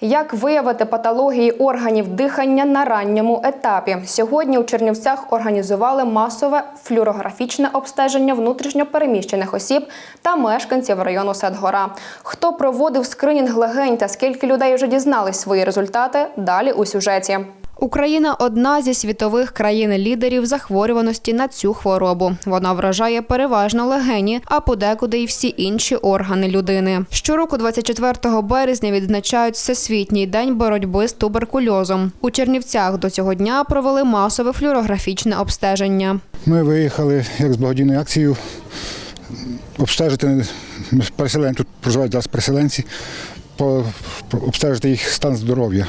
Як виявити патології органів дихання на ранньому етапі? Сьогодні у Чернівцях організували масове флюорографічне обстеження внутрішньопереміщених осіб та мешканців району Садгора. Хто проводив скринінг легень та скільки людей вже дізнались свої результати? Далі у сюжеті. Україна одна зі світових країн-лідерів захворюваності на цю хворобу. Вона вражає переважно легені, а подекуди й всі інші органи людини. Щороку, 24 березня, відзначають Всесвітній день боротьби з туберкульозом. У Чернівцях до цього дня провели масове флюорографічне обстеження. Ми виїхали як з благодійною акцією обстежити переселенців, тут проживають зараз переселенці, обстежити їх стан здоров'я.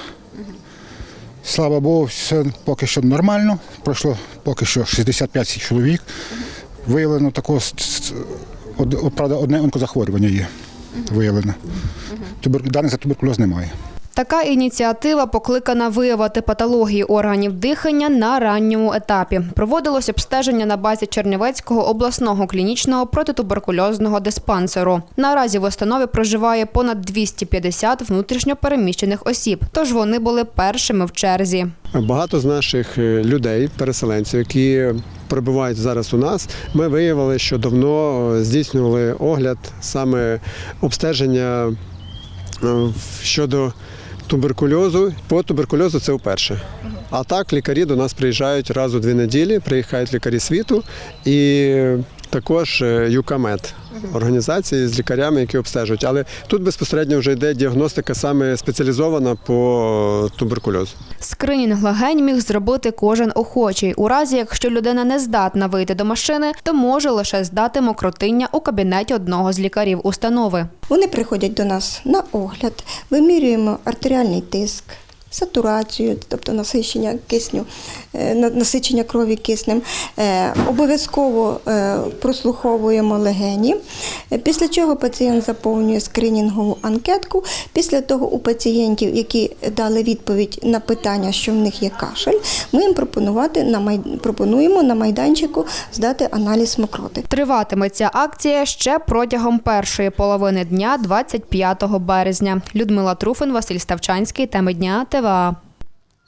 Слава Богу, все поки що нормально. Пройшло поки що 65 чоловік. Виявлено такого, правда, одне онкозахворювання є. Виявлено. Даних за туберкульоз немає. Така ініціатива покликана виявити патології органів дихання на ранньому етапі. Проводилось обстеження на базі Чернівецького обласного клінічного протитуберкульозного диспансеру. Наразі в установі проживає понад 250 внутрішньопереміщених осіб, тож вони були першими в черзі. Багато з наших е, людей, переселенців, які перебувають зараз у нас, ми виявили, що давно е, здійснювали огляд саме обстеження е, щодо туберкульозу. По туберкульозу це вперше. А так лікарі до нас приїжджають раз у дві неділі, приїхають лікарі світу і також е, ЮКАМЕД. Організації з лікарями, які обстежують, але тут безпосередньо вже йде діагностика саме спеціалізована по туберкульозу. Скринінг легень міг зробити кожен охочий. У разі, якщо людина не здатна вийти до машини, то може лише здати мокротиння у кабінеті одного з лікарів установи. Вони приходять до нас на огляд, вимірюємо артеріальний тиск, сатурацію, тобто насичення кисню, е, насичення крові киснем. Е, Обов'язково е, прослуховуємо легені. Після чого пацієнт заповнює скринінгову анкетку. Після того у пацієнтів, які дали відповідь на питання, що в них є кашель, ми їм пропонувати на пропонуємо на майданчику здати аналіз мокроти. Триватиме ця акція ще протягом першої половини дня, 25 березня. Людмила Труфин, Василь Ставчанський. Теми дня Mahtavaa!